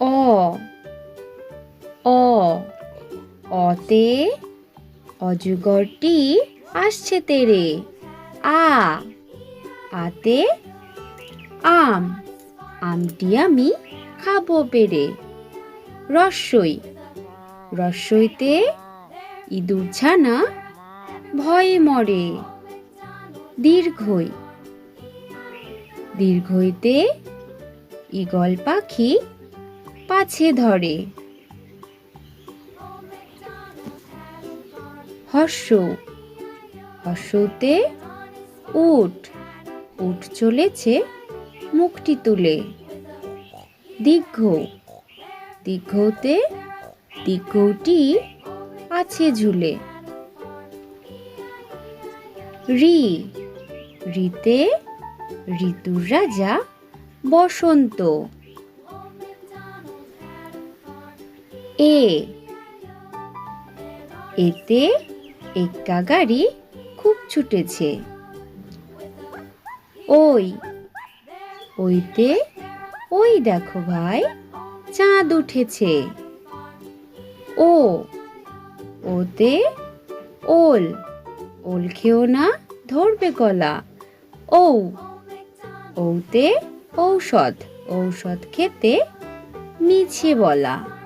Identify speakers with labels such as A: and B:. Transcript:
A: অ অ অতে অজগরটি আসছে তেরে। আ. আতে আম। আমটি আমি খাব পেরে রস্যই রস্যইতে ইঁদুর ছানা ভয়ে মরে। দীর্ঘই। দীর্ঘইতে ঈগল পাখি পাছে ধরে। হর্ষ, হর্ষতে উট উট চলেছে মুখটি তুলে। দীর্ঘ, দীর্ঘতে দীর্ঘটি আছে ঝুলে। রি, রিতে ঋতুর রাজা বসন্ত। এ। এতে এক্কা গাড়ি খুব ছুটেছে। ওই, ওইতে, ওই দেখো ভাই, চাঁদ উঠেছে। ও, ওতে ওল ওল খেও না, ধরবে গলা। ও ওতে ঔষধ ঔষধ খেতে মিছে বলা।